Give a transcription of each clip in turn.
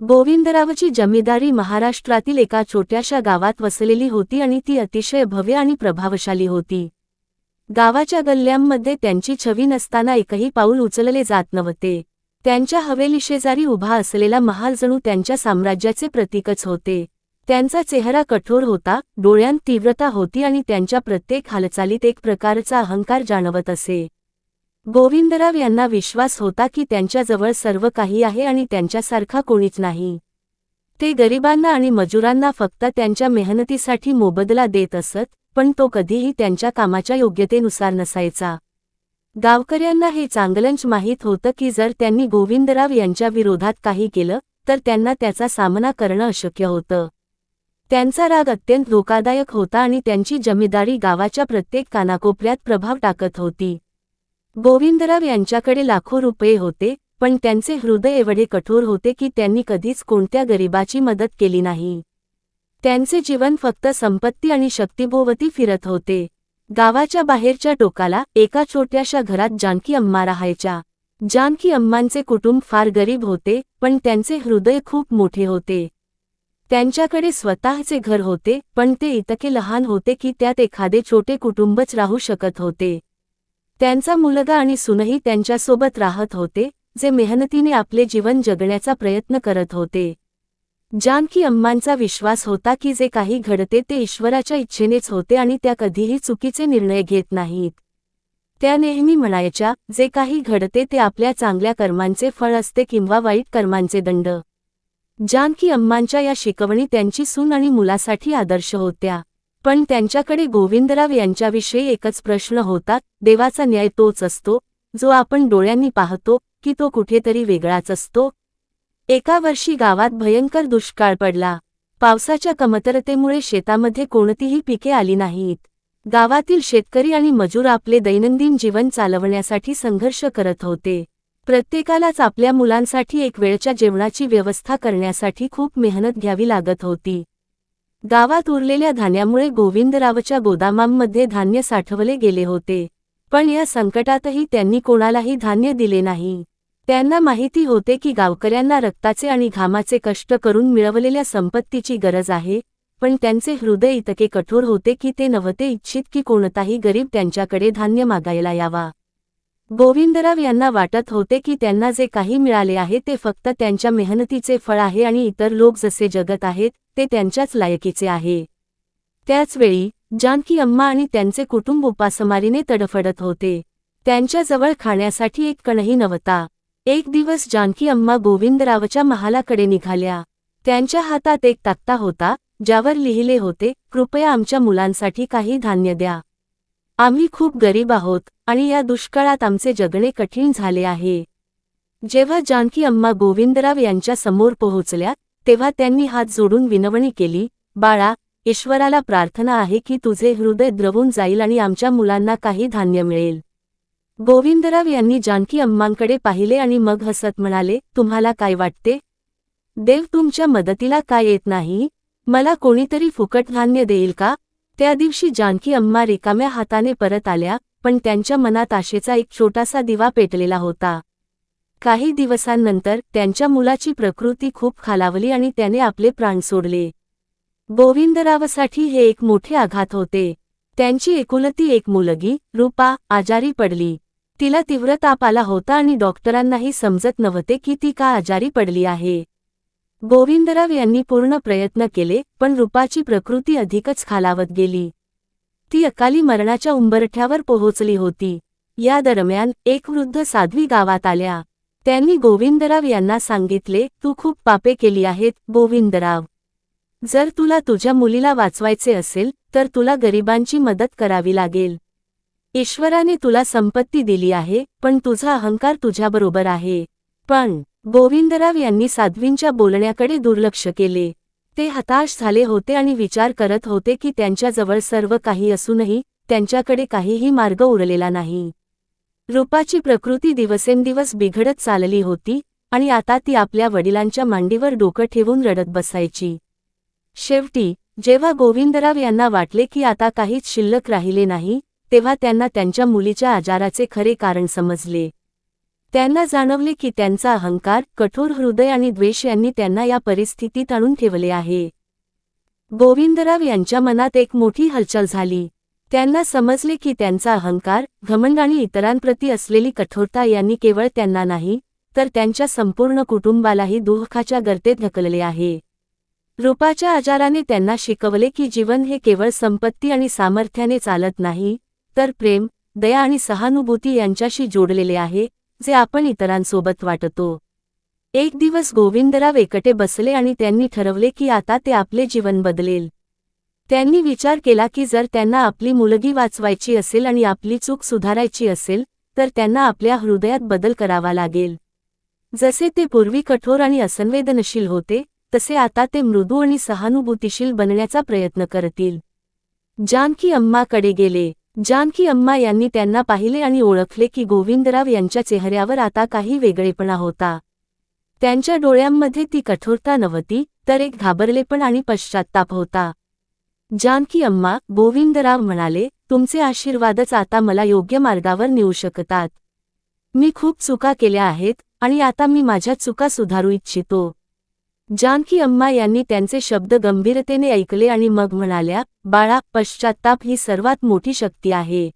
गोविंदरावची जमीदारी महाराष्ट्रातील एका छोट्याशा गावात वसलेली होती आणि ती अतिशय भव्य आणि प्रभावशाली होती. गावाच्या गल्ल्यांमध्ये त्यांची छवी नसताना एकही पाऊल उचलले जात नव्हते. त्यांच्या हवेलीशेजारी उभा असलेला महाल जणू त्यांच्या साम्राज्याचे प्रतीकच होते. त्यांचा चेहरा कठोर होता डोळ्यांत तीव्रता होती आणि त्यांच्या प्रत्येक हालचालीत एक प्रकारचा अहंकार जाणवत असे. गोविंदराव यांना विश्वास होता की त्यांच्याजवळ सर्व काही आहे आणि त्यांच्यासारखा कोणीच नाही. ते गरिबांना आणि मजुरांना फक्त त्यांच्या मेहनतीसाठी मोबदला देत असत पण तो कधीही त्यांच्या कामाच्या योग्यतेनुसार नसायचा. गावकऱ्यांना हे चांगलंच माहीत होतं की जर त्यांनी गोविंदराव यांच्या विरोधात काही केलं तर त्यांना त्याचा सामना करणं अशक्य होतं. त्यांचा राग अत्यंत धोकादायक होता आणि त्यांची जमीदारी गावाच्या प्रत्येक कानाकोपऱ्यात प्रभाव टाकत होती. गोविंदराव यांच्याकडे लाखो रुपये होते पण त्यांचे हृदय एवढे कठोर होते की त्यांनी कधीच कोणत्या गरिबाची मदत केली नाही. त्यांचे जीवन फक्त संपत्ती आणि शक्तिभोवती फिरत होते. गावाच्या बाहेरच्या टोकाला एका छोट्याशा घरात जानकी अम्मा राहायच्या. जानकी अम्मांचे कुटुंब फार गरीब होते पण त्यांचे हृदय खूप मोठे होते. त्यांच्याकडे स्वतःचे घर होते पण ते इतके लहान होते की त्यात एखादे छोटे कुटुंबच राहू शकत होते. त्यांचा मुलगा आणि सुनही त्यांच्यासोबत राहत होते जे मेहनतीने आपले जीवन जगण्याचा प्रयत्न करत होते. जानकी अम्मांचा विश्वास होता की जे काही घडते ते ईश्वराच्या इच्छेनेच होते आणि त्या कधीही चुकीचे निर्णय घेत नाहीत. त्या नेहमी म्हणायच्या जे काही घडते ते आपल्या चांगल्या कर्मांचे फळ असते किंवा वाईट कर्मांचे दंड. जानकी अम्मांच्या या शिकवणी त्यांची सून आणि मुलासाठी आदर्श होत्या. पण त्यांच्याकडे गोविंदराव यांच्याविषयी एकच प्रश्न होता देवाचा न्याय तोच असतो जो आपण डोळ्यांनी पाहतो की तो कुठेतरी वेगळाच असतो. एका वर्षी गावात भयंकर दुष्काळ पडला. पावसाच्या कमतरतेमुळे शेतामध्ये कोणतीही पिके आली नाहीत. गावातील शेतकरी आणि मजूर आपले दैनंदिन जीवन चालवण्यासाठी संघर्ष करत होते. प्रत्येकालाच आपल्या मुलांसाठी एक वेळच्या जेवणाची व्यवस्था करण्यासाठी खूप मेहनत घ्यावी लागत होती. गावात उरलेल्या धान्यामुळे गोविंदरावच्या गोदामांमध्ये धान्य साठवले गेले होते. पण या संकटातही त्यांनी कोणालाही धान्य दिले नाही. त्यांना माहिती होते की गावकऱ्यांना रक्ताचे आणि घामाचे कष्ट करून मिळवलेल्या संपत्तीची गरज आहे पण त्यांचे हृदय इतके कठोर होते की ते नव्हते इच्छित की कोणताही गरीब त्यांच्याकडे धान्य मागायला यावा. गोविंदराव यांना वाटत होते की त्यांना जे काही मिळाले आहे ते फक्त त्यांच्या मेहनतीचे फळ आहे आणि इतर लोक जसे जगत आहेत ते त्यांच्याच लायकीचे आहे. त्याचवेळी जानकी अम्मा आणि त्यांचे कुटुंब उपासमारीने तडफडत होते. त्यांच्याजवळ खाण्यासाठी एक कणही नव्हता. एक दिवस जानकी अम्मा गोविंदरावच्या महालाकडे निघाल्या. त्यांच्या हातात एक तक्ता होता ज्यावर लिहिले होते कृपया आमच्या मुलांसाठी काही धान्य द्या. आम्ही खूप गरीब आहोत आणि या दुष्काळात आमचे जगणे कठीण झाले आहे. जेव्हा जानकी अम्मा गोविंदराव यांच्या समोर पोहोचल्या तेव्हा त्यांनी हात जोडून विनवणी केली बाळा ईश्वराला प्रार्थना आहे की तुझे हृदय द्रवून जाईल आणि आमच्या मुलांना काही धान्य मिळेल. गोविंदराव यांनी जानकी अम्मांकडे पाहिले आणि मग हसत म्हणाले तुम्हाला काय वाटते? देव तुमच्या मदतीला काय येत नाही? मला कोणीतरी फुकट धान्य देईल का? त्या दिवशी जानकी अम्मा रिकाम्या हाताने परत आल्या पण त्यांच्या मनात आशेचा एक छोटासा दिवा पेटलेला होता. काही दिवसांनंतर त्यांच्या मुलाची प्रकृती खूप खालावली आणि त्याने आपले प्राण सोडले. गोविंदरावसाठी हे एक मोठे आघात होते. त्यांची एकुलती एक मुलगी रूपा आजारी पडली. तिला तीव्र ताप आला होता आणि डॉक्टरांनाही समजत नव्हते की ती का आजारी पडली आहे. गोविंदराव यांनी पूर्ण प्रयत्न केले पण रूपाची प्रकृती अधिकच खालावत गेली. ती अकाली मरणाच्या उंबरठ्यावर पोहोचली होती. या दरम्यान एक वृद्ध साध्वी गावात आल्या. त्यांनी गोविंदराव यांना सांगितले तू खूप पापे केली आहेत गोविंदराव. जर तुला तुझ्या मुलीला वाचवायचे असेल तर तुला गरिबांची मदत करावी लागेल. ईश्वराने तुला संपत्ती दिली आहे पण तुझा अहंकार तुझ्याबरोबर आहे पण गोविंदराव यांनी साध्वींच्या बोलण्याकडे दुर्लक्ष केले. ते हताश झाले होते आणि विचार करत होते की त्यांच्याजवळ सर्व काही असूनही त्यांच्याकडे काहीही मार्ग उरलेला नाही. रूपाची प्रकृती दिवसेंदिवस बिघडत चालली होती आणि आता ती आपल्या वडिलांच्या मांडीवर डोकं ठेवून रडत बसायची. शेवटी जेव्हा गोविंदराव यांना वाटले की आता काहीच शिल्लक राहिले नाही तेव्हा त्यांना त्यांच्या मुलीच्या आजाराचे खरे कारण समजले. त्यांना जाणवले की त्यांचा अहंकार कठोर हृदय आणि द्वेष यांनी त्यांना या परिस्थितीत आणून ठेवले आहे. गोविंदराव यांच्या मनात एक मोठी हलचल झाली. त्यांना समजले की त्यांचा अहंकार घमंड आणि इतरांप्रती असलेली कठोरता यांनी केवळ त्यांना नाही तर त्यांच्या संपूर्ण कुटुंबालाही दुःखाच्या गर्तेत ढकलले आहे. रूपाच्या आजाराने त्यांना शिकवले की जीवन हे केवळ संपत्ती आणि सामर्थ्याने चालत नाही तर प्रेम दया आणि सहानुभूती यांच्याशी जोडलेले आहे जे आपण इतरांसोबत वाटतो. एक दिवस गोविंदराव एकटे बसले आणि त्यांनी ठरवले की आता ते आपले जीवन बदलेल. त्यांनी विचार केला की जर त्यांना आपली मुलगी वाचवायची असेल आणि आपली चूक सुधारायची असेल तर त्यांना आपल्या हृदयात बदल करावा लागेल. जसे ते पूर्वी कठोर आणि असंवेदनशील होते तसे आता ते मृदू आणि सहानुभूतीशील बनण्याचा प्रयत्न करतील. जानकी अम्माकडे गेले. जानकी अम्मा यांनी त्यांना पाहिले आणि ओळखले की गोविंदराव यांच्या चेहऱ्यावर आता काही वेगळेपणा होता. त्यांच्या डोळ्यांमध्ये ती कठोरता नव्हती तर एक घाबरलेपण आणि पश्चात्ताप होता. जानकी अम्मा गोविंदराव म्हणाले तुमचे आशीर्वादच आता मला योग्य मार्गावर नेऊ शकतात. मी खूप चुका केल्या आहेत आणि आता मी माझ्या चुका सुधारू इच्छितो. जानकी अम्मा यांनी त्यांचे शब्द गंभीरतेने ऐकले आणि मग म्हणाल्या बाळा पश्चात्ताप ही सर्वात मोठी शक्ती आहे.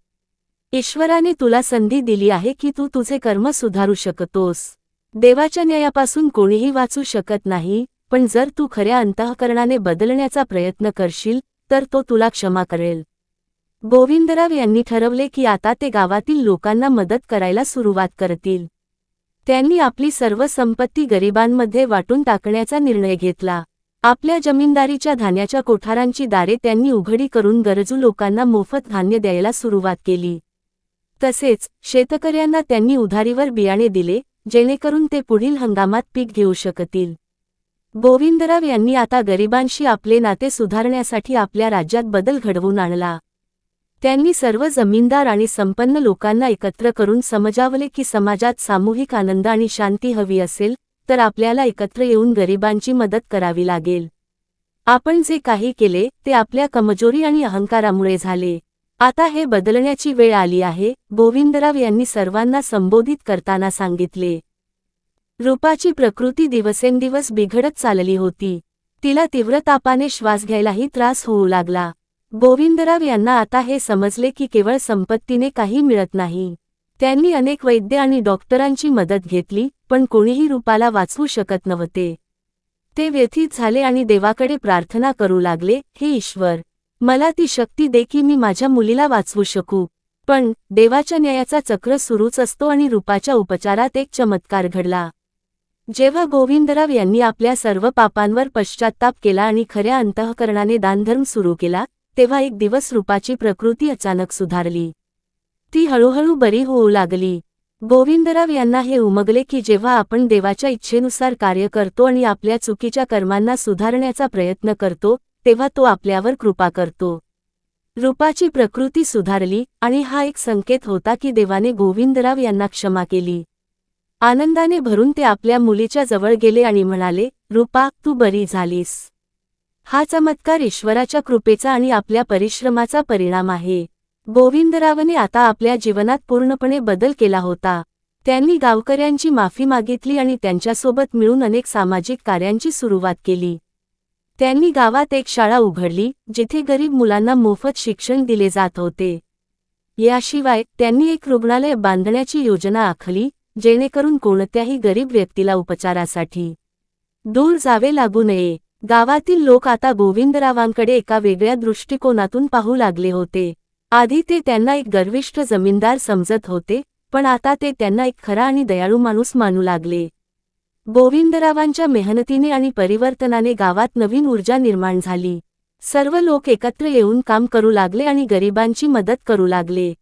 ईश्वराने तुला संधी दिली आहे की तू तुझे कर्म सुधारू शकतोस. देवाच्या न्यायापासून कोणीही वाचू शकत नाही पण जर तू खऱ्या अंतःकरणाने बदलण्याचा प्रयत्न करशील तर तो तुला क्षमा करेल. गोविंदराव यांनी ठरवले की आता ते गावातील लोकांना मदत करायला सुरुवात करतील. त्यांनी आपली सर्व संपत्ती गरिबांमध्ये वाटून टाकण्याचा निर्णय घेतला. आपल्या जमीनदारीच्या धान्याच्या कोठारांची दारे त्यांनी उघडी करून गरजू लोकांना मोफत धान्य द्यायला सुरुवात केली. तसेच शेतकऱ्यांना त्यांनी उधारीवर बियाणे दिले जेणेकरून ते पुढील हंगामात पीक घेऊ शकतील. गोविंदराव यांनी आता गरिबांशी आपले नाते सुधारण्यासाठी आपल्या राज्यात बदल घडवून आणला. त्यांनी सर्व जमीनदार आणि संपन्न लोकांना एकत्र करून समजावले की समाजात सामूहिक आनंद आणि शांती हवी असेल तर आपल्याला एकत्र येऊन गरिबांची मदत करावी लागेल. आपण जे काही केले ते आपल्या कमजोरी आणि अहंकारामुळे झाले. आता हे बदलण्याची वेळ आली आहे गोविंदराव यांनी सर्वांना संबोधित करताना सांगितले. रूपाची प्रकृती दिवसेंदिवस बिघडत चालली होती. तिला तीव्र तापाने श्वास घ्यायलाही त्रास होऊ लागला. गोविंदराव यांना आता हे समजले की केवळ संपत्तीने काही मिळत नाही. त्यांनी अनेक वैद्य आणि डॉक्टरांची मदत घेतली पण कोणीही रूपाला वाचवू शकत नव्हते. ते व्यथित झाले आणि देवाकडे प्रार्थना करू लागले हे ईश्वर मला ती शक्ती दे की मी माझ्या मुलीला वाचवू शकू. पण देवाच्या न्यायाचा चक्र सुरूच असतो आणि रूपाच्या उपचारात एक चमत्कार घडला. जेव्हा गोविंदराव यांनी आपल्या सर्व पापांवर पश्चात्ताप केला आणि खऱ्या अंतःकरणाने दानधर्म सुरू केला तेव्हा एक दिवस रूपाची प्रकृती अचानक सुधारली. ती हळूहळू बरी होऊ लागली. गोविंदराव यांना हे उमगले की जेव्हा आपण देवाच्या इच्छेनुसार कार्य करतो आणि आपल्या चुकीच्या कर्मांना सुधारण्याचा प्रयत्न करतो तेव्हा तो आपल्यावर कृपा करतो. रूपाची प्रकृती सुधारली आणि हा एक संकेत होता की देवाने गोविंदराव यांना क्षमा केली. आनंदाने भरून ते आपल्या मुलीच्या जवळ गेले आणि म्हणाले रूपा तू बरी झालीस. हा चमत्कार ईश्वराच्या कृपेचा आणि आपल्या परिश्रमाचा परिणाम आहे. गोविंदरावने आता आपल्या जीवनात पूर्णपणे बदल केला होता. त्यांनी गावकऱ्यांची माफी मागितली आणि त्यांच्यासोबत मिळून अनेक सामाजिक कार्यांची सुरुवात केली. त्यांनी गावात एक शाळा उघडली जिथे गरीब मुलांना मोफत शिक्षण दिले जात होते. याशिवाय त्यांनी एक रुग्णालय बांधण्याची योजना आखली जेणेकरून कोणत्याही गरीब व्यक्तीला उपचारासाठी दूर जावे लागू नये. गावातील लोक आता गोविंदरावांकडे एका वेगळ्या दृष्टिकोनातून पाहू लागले होते. आधी ते त्यांना एक गर्विष्ठ जमीनदार समजत होते पण आता ते त्यांना एक खरा आणि दयाळू माणूस मानू लागले. गोविंदरावांच्या मेहनतीने आणि परिवर्तनाने गावात नवीन ऊर्जा निर्माण झाली. सर्व लोक एकत्र येऊन काम करू लागले आणि गरिबांची मदत करू लागले.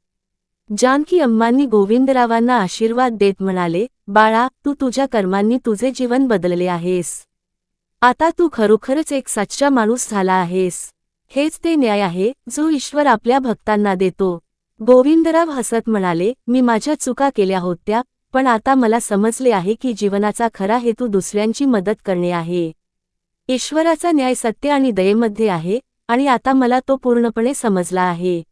जानकी अम्मांनी गोविंदरावांना आशीर्वाद देत म्हणाले बाळा तू तुझ्या कर्मांनी तुझे जीवन बदलले आहेस. आता तू खरोखरच एक सच्चा माणूस झाला आहेस. हेच ते न्याय आहे जो ईश्वर आपल्या भक्तांना देतो. गोविंदराव हसत म्हणाले मी माझ्या चुका केल्या होत्या पण आता मला समजले आहे की जीवनाचा खरा हेतू दुसऱ्यांची मदत करणे आहे. ईश्वराचा न्याय सत्य आणि दयेमध्ये आहे आणि आता मला तो पूर्णपणे समजला आहे.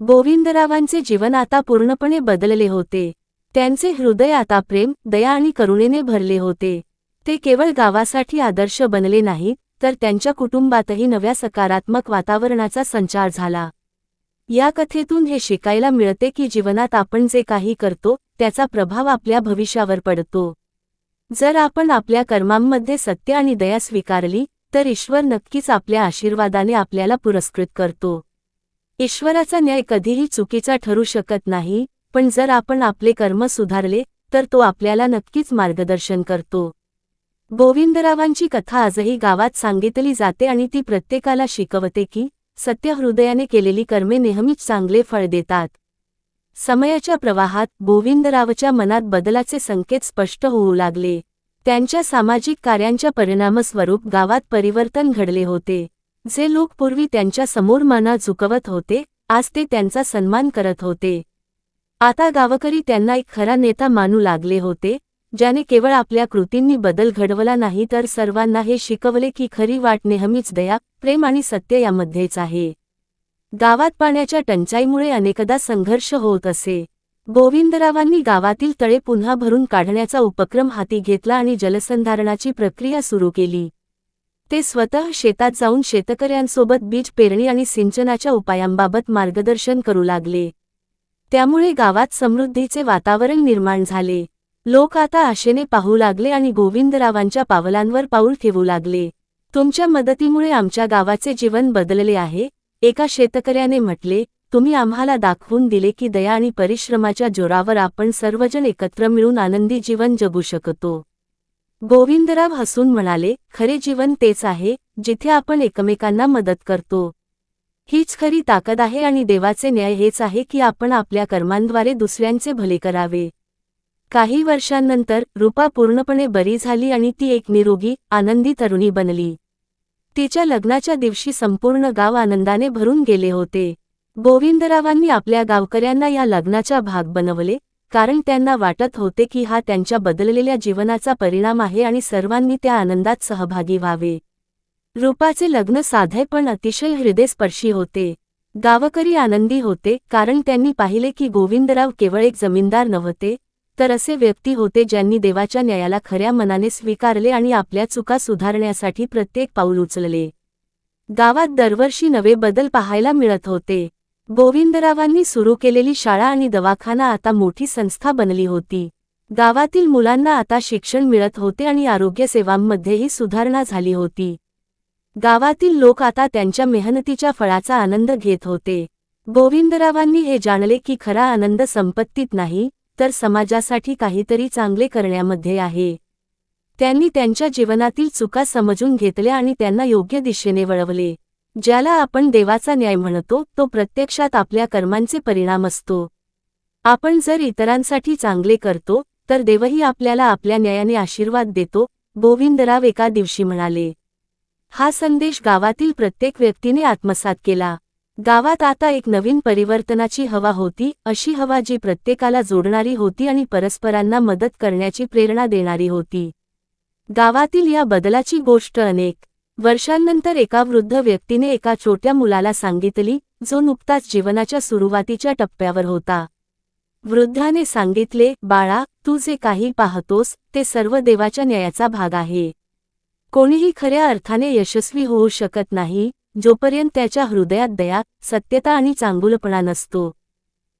गोविंदरावांचे जीवन आता पूर्णपणे बदलले होते. त्यांचे हृदय आता प्रेम दया आणि करुणेने भरले होते. ते केवळ गावासाठी आदर्श बनले नाहीत तर त्यांच्या कुटुंबातही नव्या सकारात्मक वातावरणाचा संचार झाला. या कथेतून हे शिकायला मिळते की जीवनात आपण जे काही करतो त्याचा प्रभाव आपल्या भविष्यावर पडतो. जर आपण आपल्या कर्मांमध्ये सत्य आणि दया स्वीकारली तर ईश्वर नक्कीच आपल्या आशीर्वादाने आपल्याला पुरस्कृत करतो. ईश्वराचा न्याय कधीही चुकीचा ठरू शकत नाही पण जर आपण आपले कर्म सुधारले तर तो आपल्याला नक्कीच मार्गदर्शन करतो. गोविंदरावांची कथा आजही गावात सांगितली जाते आणि ती प्रत्येकाला शिकवते की सत्य हृदयाने केलेली कर्मे नेहमीच चांगले फळ देतात. समयाच्या प्रवाहात गोविंदरावच्या मनात बदलाचे संकेत स्पष्ट होऊ लागले. त्यांच्या सामाजिक कार्यांच्या परिणामस्वरूप गावात परिवर्तन घडले होते. जे लोक पूर्वी त्यांच्यासमोर माना झुकवत होते आज ते त्यांचा सन्मान करत होते. आता गावकरी त्यांना एक खरा नेता मानू लागले होते ज्याने केवळ आपल्या कृतींनी बदल घडवला नाही तर सर्वांना हे शिकवले की खरी वाट नेहमीच दया प्रेम आणि सत्य यामध्येच आहे. गावात पाण्याच्या टंचाईमुळे अनेकदा संघर्ष होत असे. गोविंदरावांनी गावातील तळे पुन्हा भरून काढण्याचा उपक्रम हाती घेतला आणि जलसंधारणाची प्रक्रिया सुरू केली. ते स्वतः शेतात जाऊन शेतकऱ्यांसोबत बीज पेरणी आणि सिंचनाच्या उपायांबाबत मार्गदर्शन करू लागले. त्यामुळे गावात समृद्धीचे वातावरण निर्माण झाले. लोक आता आशेने पाहू लागले आणि गोविंदरावांच्या पावलांवर पाऊल ठेवू लागले. तुमच्या मदतीमुळे आमच्या गावाचे जीवन बदलले आहे एका शेतकऱ्याने म्हटले. तुम्ही आम्हाला दाखवून दिले की दया आणि परिश्रमाच्या जोरावर आपण सर्वजण एकत्र मिळून आनंदी जीवन जगू शकतो. गोविंदराव हसून म्हणाले खरे जीवन तेच आहे जिथे आपण एकमेकांना मदत करतो. हीच खरी ताकद आहे आणि देवाचे न्याय हेच आहे की आपण आपल्या कर्मांद्वारे दुसऱ्यांचे भले करावे. काही वर्षांनंतर रूपा पूर्णपणे बरी झाली आणि ती एक निरोगी आनंदी तरुणी बनली. तिच्या लग्नाच्या दिवशी संपूर्ण गाव आनंदाने भरून गेले होते. गोविंदरावांनी आपल्या गावकऱ्यांना या लग्नाचा भाग बनवले कारण त्यांना वाटत होते की हा त्यांच्या बदललेल्या जीवनाचा परिणाम आहे आणि सर्वांनी त्या आनंदात सहभागी व्हावे. रूपाचे लग्न साधे पण अतिशय हृदयस्पर्शी होते. गावकरी आनंदी होते कारण त्यांनी पाहिले की गोविंदराव केवळ एक जमीनदार नव्हते तर असे व्यक्ती होते ज्यांनी देवाच्या न्यायाला खऱ्या मनाने स्वीकारले आणि आपल्या चुका सुधारण्यासाठी प्रत्येक पाऊल उचलले. गावात दरवर्षी नवे बदल पाहायला मिळत होते. गोविंदरावांनी सुरू केलेली शाळा आणि दवाखाना आता मोठी संस्था बनली होती. गावातील मुलांना आता शिक्षण मिळत होते आणि आरोग्यसेवांमध्येही सुधारणा झाली होती. गावातील लोक आता त्यांच्या मेहनतीच्या फळाचा आनंद घेत होते. गोविंदरावांनी हे जाणले की खरा आनंद संपत्तीत नाही तर समाजासाठी काहीतरी चांगले करण्यामध्ये आहे. त्यांनी त्यांच्या जीवनातील चुका समजून घेतल्या आणि त्यांना योग्य दिशेने वळवले. ज्याला आपण देवाचा न्याय म्हणतो तो प्रत्यक्षात आपल्या कर्मांचे परिणाम असतो. आपण जर इतरांसाठी चांगले करतो तर देवही आपल्याला आपल्या न्यायाने आशीर्वाद देतो गोविंदराव एका दिवशी म्हणाले. हा संदेश गावातील प्रत्येक व्यक्तीने आत्मसात केला. गावात आता एक नवीन परिवर्तनाची हवा होती अशी हवा जी प्रत्येकाला जोडणारी होती आणि परस्परांना मदत करण्याची प्रेरणा देणारी होती. गावातील या बदलाची गोष्ट अनेक. वर्षांनंतर एका वृद्ध व्यक्तीने एका छोट्या मुलाला सांगितली जो नुकताच जीवनाच्या सुरुवातीच्या टप्प्यावर होता. वृद्धाने सांगितले बाळा तू जे काही पाहतोस ते सर्व देवाच्या न्यायाचा भाग आहे. कोणीही खऱ्या अर्थाने यशस्वी होऊ शकत नाही जोपर्यंत त्याच्या हृदयात दया सत्यता आणि चांगुलपणा नसतो.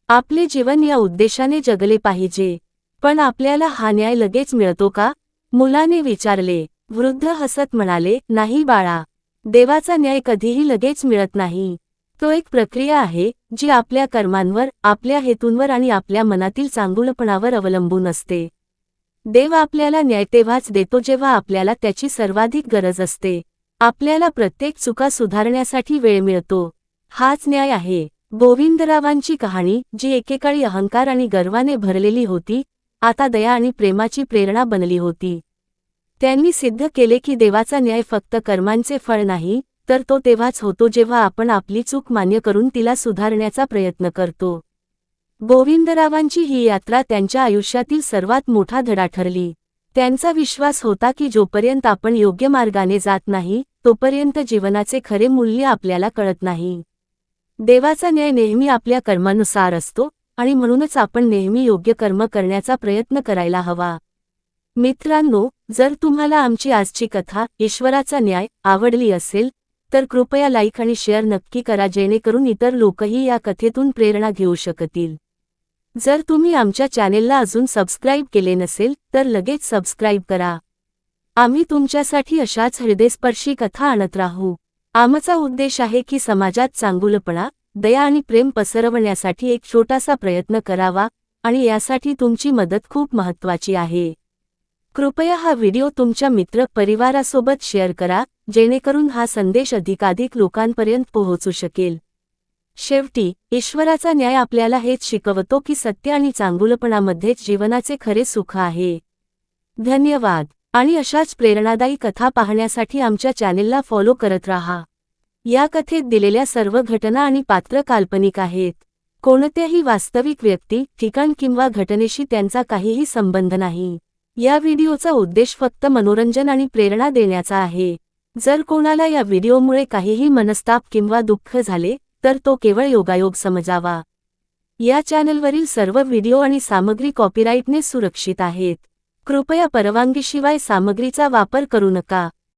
आपले जीवन या उद्देशाने जगले पाहिजे. पण आपल्याला हा न्याय लगेच मिळतो का? मुलाने विचारले. वृद्ध हसत म्हणाले नाही बाळा देवाचा न्याय कधीही लगेच मिळत नाही. तो एक प्रक्रिया आहे जी आपल्या कर्मांवर आपल्या हेतूंवर आणि आपल्या मनातील चांगुलपणावर अवलंबून असते. देव आपल्याला न्याय तेव्हाच देतो जेव्हा आपल्याला त्याची सर्वाधिक गरज असते. आपल्याला प्रत्येक चुका सुधारण्यासाठी वेळ मिळतो. हाच न्याय आहे. गोविंदरावांची कहाणी जी एकेकाळी अहंकार आणि गर्वाने भरलेली होती आता दया आणि प्रेमाची प्रेरणा बनली होती. त्यांनी सिद्ध केले की देवाचा न्याय फक्त कर्मांचे फळ नाही तर तो तेव्हाच होतो जेव्हा आपण आपली चूक मान्य करून तिला सुधारण्याचा प्रयत्न करतो. गोविंदरावांची ही यात्रा त्यांच्या आयुष्यातील सर्वात मोठा धडा ठरली. त्यांचा विश्वास होता की जोपर्यंत आपण योग्य मार्गाने जात नाही तोपर्यंत जीवनाचे खरे मूल्य आपल्याला कळत नाही. देवाचा न्याय नेहमी आपल्या कर्मानुसार असतो आणि म्हणूनच आपण नेहमी योग्य कर्म करण्याचा प्रयत्न करायला हवा. मित्रांनो जर तुम्हाला आमची आजची कथा ईश्वराचा न्याय आवडली असेल तर कृपया लाईक आणि शेअर नक्की करा जेणेकरून इतर लोकही या कथेतून प्रेरणा घेऊ शकतील. जर तुम्ही आमच्या चॅनेलला अजून सबस्क्राईब केले नसेल तर लगेच सबस्क्राईब करा. आम्ही तुमच्यासाठी अशाच हृदयस्पर्शी कथा आणत राहू. आमचा उद्देश आहे की समाजात चांगुलपणा दया आणि प्रेम पसरवण्यासाठी एक छोटासा प्रयत्न करावा आणि यासाठी तुमची मदत खूप महत्त्वाची आहे. कृपया हा व्हिडिओ तुमच्या मित्र परिवारासोबत शेअर करा जेणेकरून हा संदेश अधिकाधिक लोकांपर्यंत पोहोचू शकेल. शेवटी ईश्वराचा न्याय आपल्याला हेच शिकवतो की सत्य आणि चांगुलपणामध्येच जीवनाचे खरे सुख आहे. धन्यवाद आणि अशाच प्रेरणादायी कथा पाहण्यासाठी आमच्या चॅनेलला फॉलो करत राहा. या कथेत दिलेल्या सर्व घटना आणि पात्र काल्पनिक आहेत. कोणत्याही वास्तविक व्यक्ती ठिकाण किंवा घटनेशी त्यांचा काहीही संबंध नाही. या व्हिडिओचा उद्देश फक्त मनोरंजन आणि प्रेरणा देण्याचा आहे. जर कोणाला या व्हिडिओमुळे काहीही मनस्ताप किंवा दुःख झाले तर तो केवळ योगायोग समजावा. या चॅनलवरील सर्व व्हिडिओ आणि सामग्री कॉपीराईटने सुरक्षित आहेत. कृपया परवानगीशिवाय सामग्रीचा वापर करू नका.